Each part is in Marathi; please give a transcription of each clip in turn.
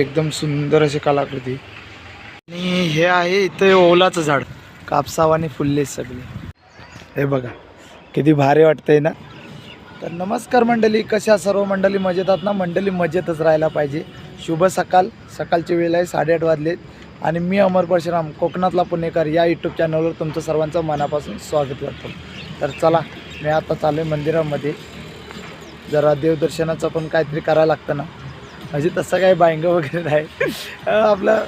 एकदम सुंदर अशी कलाकृती. आणि हे आहे इथं ओलाचं झाड. कापसावाने फुलले सगळे. हे बघा किती भारी वाटतंय ना? तर नमस्कार मंडळी कशा सर्व मंडळी? मजेतात ना? मंडळी मजेतच राहायला पाहिजे. शुभ सकाळ सकाळची वेळ आहे साडेआठ वाजलेत. आणि मी अमर परशुराम कोकणातला पुणेकर या यूट्यूब चॅनलवर तुमचं सर्वांचं मनापासून स्वागत करतो. तर चला मी आता चालू आहे मंदिरामध्ये. जरा देवदर्शनाचं पण काहीतरी करायला लागतं ना? म्हणजे तसं काही बायंग वगैरे नाही. आपलं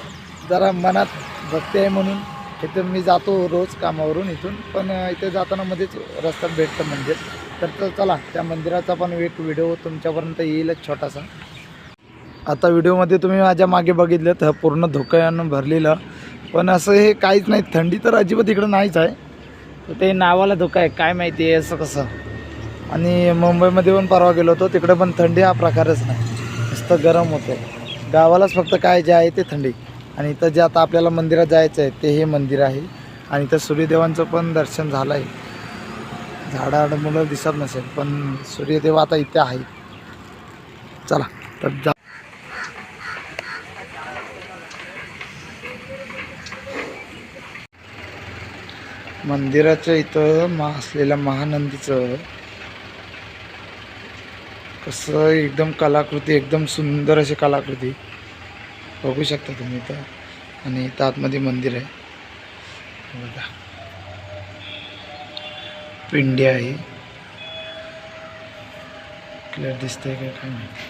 जरा मनात भक्ती आहे म्हणून. इथं मी जातो रोज कामावरून इथून. पण इथे जाताना मध्येच रस्त्यात भेटतं मंदिर तर तर चला त्या मंदिराचा पण एक व्हिडिओ तुमच्यापर्यंत येईलच छोटासा. आता व्हिडिओमध्ये तुम्ही माझ्या मागे बघितलं तर पूर्ण धोक्यानं भरलेलं. पण असं हे काहीच नाही. थंडी तर अजिबात इकडं नाहीच आहे. ते नावाला धोका आहे. काय माहिती आहे असं कसं. आणि मुंबईमध्ये पण परवा गेलो होतो. तिकडे पण थंडी हा प्रकारच नाही. जास्त गरम होतं. गावालाच फक्त काय जे आहे ते थंडी. आणि इथं जे आता आपल्याला मंदिरात जायचं आहे ते हे मंदिर आहे. आणि इथं सूर्यदेवांचं पण दर्शन झालं आहे झाडामुळं दिसत नसेल पण सूर्यदेव आता इथे आहे. चला तर जा. मंदिराच्या इथं मा असलेल्या महानंदीचं कसं एकदम कलाकृती एकदम सुंदर अशी कलाकृती. बघू शकता तुम्ही इथं. आणि इथं आतमध्ये मंदिर आहे. बघा. पिंडी आहे. क्लिअर दिसतंय का काय माहिती?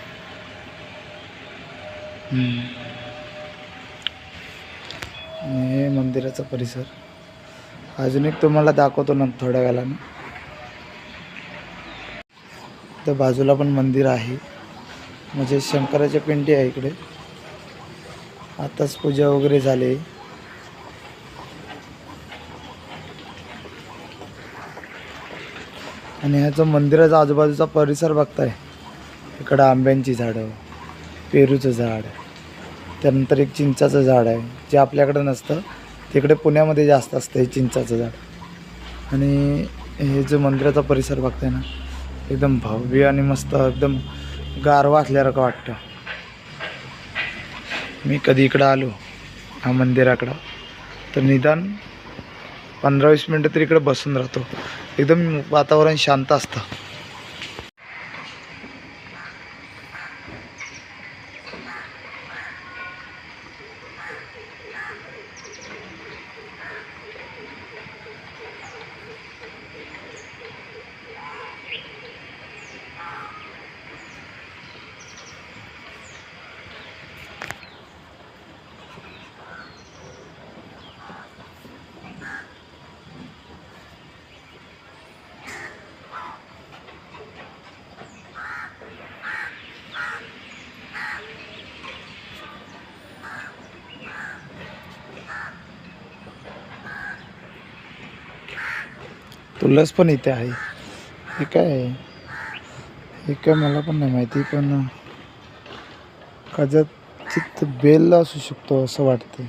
हे मंदिराचा परिसर. अजून एक तुम्हाला दाखवतो ना थोड्या वेळानं. त्या बाजूला पण मंदिर आहे. म्हणजे शंकराच्या पिंडी आहे इकडे. आताच पूजा वगैरे झाली. आणि ह्याचं मंदिराचा आजूबाजूचा परिसर बघताय. इकडं आंब्यांची झाडं पेरूचं झाड त्यानंतर एक चिंचाचं झाड आहे. जे आपल्याकडं नसतं तिकडे पुण्यामध्ये जास्त असतं हे चिंचाचं झाड. आणि हे जो मंदिराचा परिसर बघताय ना एकदम भव्य आणि मस्त एकदम गारवा असल्यासारखं वाटतं. मी कधी इकडं आलो ह्या मंदिराकडं तर निदान पंधरा वीस मिनटं तरी इकडं बसून राहतो. एकदम वातावरण शांत असतं. तुलस पण इथे आहे. हे काय आहे? हे काय मला पण नाही माहिती पण कदाचित बेल असू शकतो असं वाटते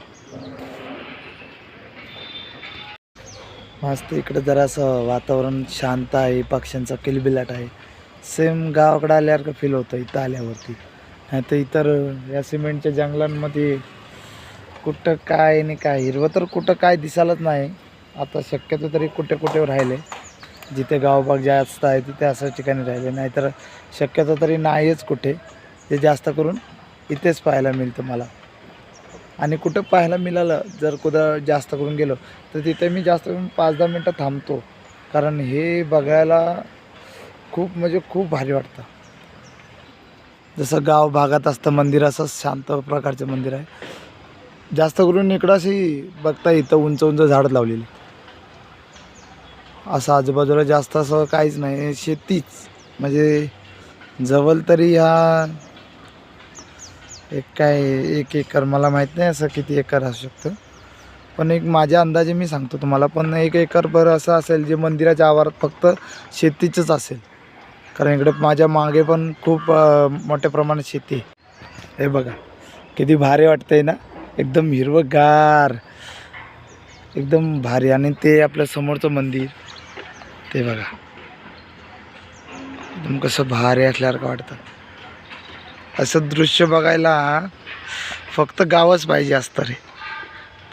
मस्त इकडे जरासं वातावरण शांत आहे पक्ष्यांचा किलबिलाट आहे. सेम गावाकडे आल्यावर का फील होतं इथं आल्यावरती. नाही तर इतर या सिमेंटच्या जंगलांमध्ये कुठं काय आणि काय हिरवं तर कुठं काय दिसायलाच नाही. आता शक्यतो तरी कुठे कुठे राहिले. जिथे गावभाग जास्त आहे तिथे असं ठिकाणी राहिले. नाहीतर शक्यतो तरी नाहीच कुठे. ते जास्त करून इथेच पाहायला मिळतं मला. आणि कुठं पाहायला मिळालं जर कुठं जास्त करून गेलो तर तिथे मी जास्त करून पाच दहा मिनटं थांबतो. कारण हे बघायला खूप म्हणजे खूप भारी वाटतं. जसं गाव भागात असतं मंदिर असं शांत प्रकारचं मंदिर आहे. जास्त करून इकडं अशी बघता इथं उंच उंच झाडं लावलेली. असं आजूबाजूला जास्त असं काहीच नाही. शेतीच. म्हणजे जवळ तरी ह्या एक काय एक एकर मला माहीत नाही असं किती एकर असू शकतं. पण एक माझ्या अंदाजे मी सांगतो तुम्हाला पण एक एकर बरं असं असेल जे मंदिराच्या आवारात फक्त शेतीचंच असेल. कारण इकडे माझ्या मागे पण खूप मोठ्या प्रमाणात शेती आहे. हे बघा किती भारी वाटतंय ना? एकदम हिरवंगार. एकदम भारी. आणि ते आपल्या समोरचं मंदिर. ते बघा. एकदम कसं भारी असल्यासारखं वाटतं. असं दृश्य बघायला फक्त गावच पाहिजे असतं रे.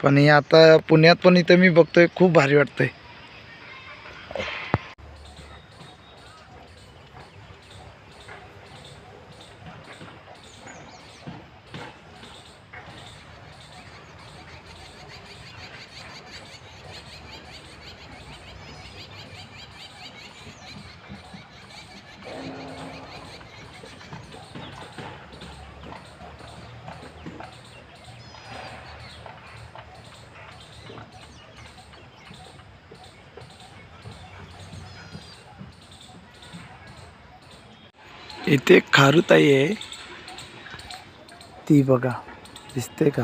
पण हे आता पुण्यात पण इथं मी बघतोय खूप भारी वाटतंय. इथे खारुताई आहे. ती बघा दिसते का?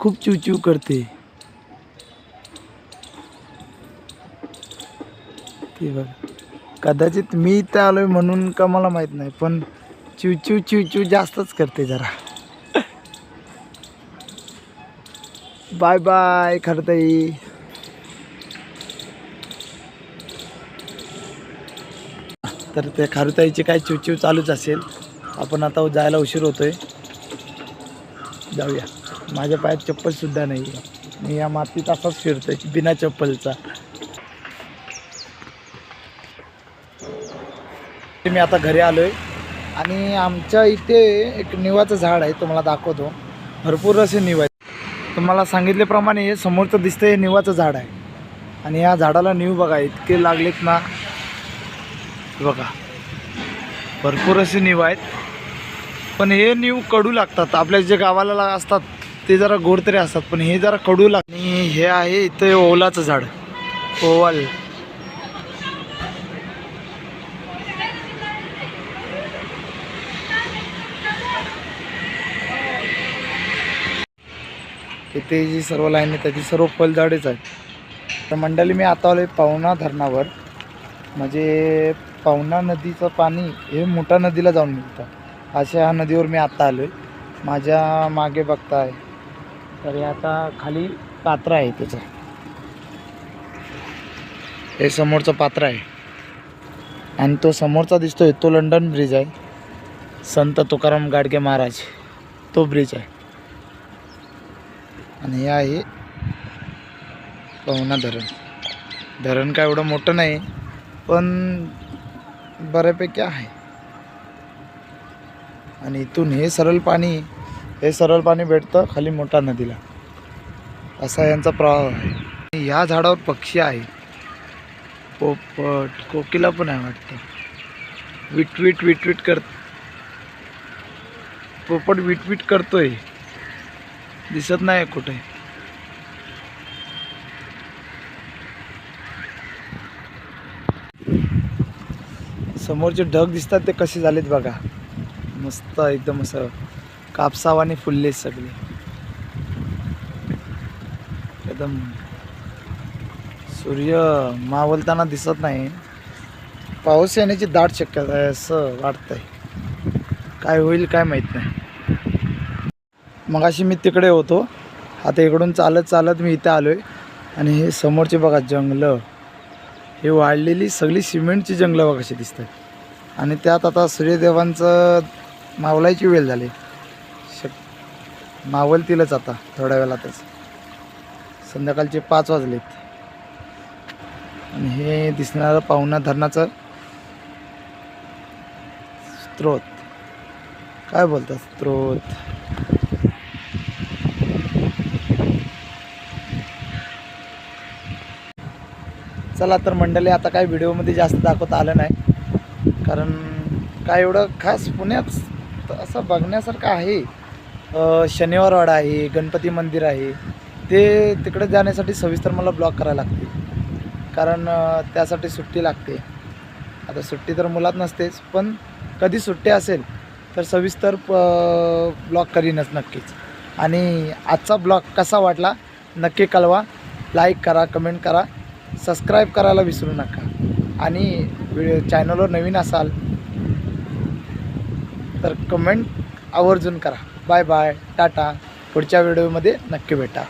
खूप चिवचिव करते. ती बघा. कदाचित मी इथे आलोय म्हणून का मला माहीत नाही पण चिवचिव चिवचिव जास्तच करते जरा. Bye bye खरताई. तर त्या खारुताईची काय चिवचिव चालूच असेल. आपण आता जायला उशीर होतोय. जाऊया. माझ्या पायात चप्पल सुद्धा नाही मी या मातीत असाच फिरतोय बिना चप्पलचा. मी आता घरी आलोय. आणि आमच्या इथे एक निवाचं झाड आहे तुम्हाला दाखवतो. भरपूर असे निव तुम्हाला सांगितल्याप्रमाणे हे समोरचं दिसतं हे निवाचं झाड आहे. आणि या झाडाला निव बघा इतके लागलेत ना. हे बघा. भरपूर असे नीव आहेत. पण हे नीव कडू लागतात. आपल्या जे गावाला असतात ते जरा गोड तरी असतात पण हे जरा कडू लाग आणि हे आहे इथे ओलाचं झाड. ओवाल. इथे जी सर्व लाईन आहे त्याची सर्व फलझाडेच आहेत. तर मंडळी मी आता आलोय पाहुणा धरणावर. म्हणजे पावना नदीचं पाणी हे मोठा नदीला जाऊन मिळतं अशा ह्या नदीवर मी आत्ता आलो आहे माझ्या मागे बघताय. तर हे आता खाली पात्र आहे त्याचं हे समोरचं पात्र आहे. आणि तो समोरचा दिसतोय तो लंडन ब्रिज आहे. संत तुकाराम गाडगे महाराज तो ब्रिज आहे. आणि हे आहे पवना धरण. धरण काय एवढं मोठं नाही पण बऱ्यापैकी आहे. आणि इथून हे सरळ पाणी हे सरळ पाणी भेटतं खाली मोठा नदीला. असा यांचा प्रवाह आहे. या ह्या झाडावर पक्षी आहे. पोपट कोकिला पण आहे वाटतं. विटवीट विटवीट कर पोपट विटवीट करतोय. दिसत नाही कुठे. समोरचे ढग दिसतात ते कसे झालेत बघा. मस्त एकदम असं कापसावाने फुलले सगळे. एकदम सूर्य मावलताना दिसत नाही. पाऊस येण्याची दाट शक्यता आहे असं वाटतंय. काय होईल काय माहीत नाही. मगाशी मी तिकडे होतो. आता इकडून चालत चालत मी इथे आलो आहे आणि हे समोरचे बघा जंगलं. हे वाढलेली सगळी सिमेंटची जंगलं बघाशी दिसतात. आणि त्यात आता सूर्यदेवांचं मावलायची वेळ झाली. शक मावलतीलच आता थोड्या वेळातच. संध्याकाळचे पाच वाजलेत. आणि हे दिसणारं पाहुणा धरणाचं स्त्रोत काय बोलतात स्त्रोत चला तर मंडळी आता काय व्हिडिओमध्ये जास्त दाखवता आलं नाही. कारण काय एवढं खास पुण्यात असं बघण्यासारखं आहे. शनिवारवाडा आहे गणपती मंदिर आहे. ते तिकडे जाण्यासाठी सविस्तर मला ब्लॉक करायला लागते. कारण त्यासाठी सुट्टी लागते. आता सुट्टी तर मुलात नसतेच पण कधी सुट्टी असेल तर सविस्तर ब्लॉग करीनच नक्कीच. आणि आजचा ब्लॉग कसा वाटला नक्की कळवा. लाईक करा कमेंट करा. सबस्क्राईब करायला विसरू नका. आणि चॅनलवर नवीन असाल तर कमेंट आवर्जून करा. बाय बाय टाटा पुढच्या व्हिडिओमध्ये नक्की भेटा.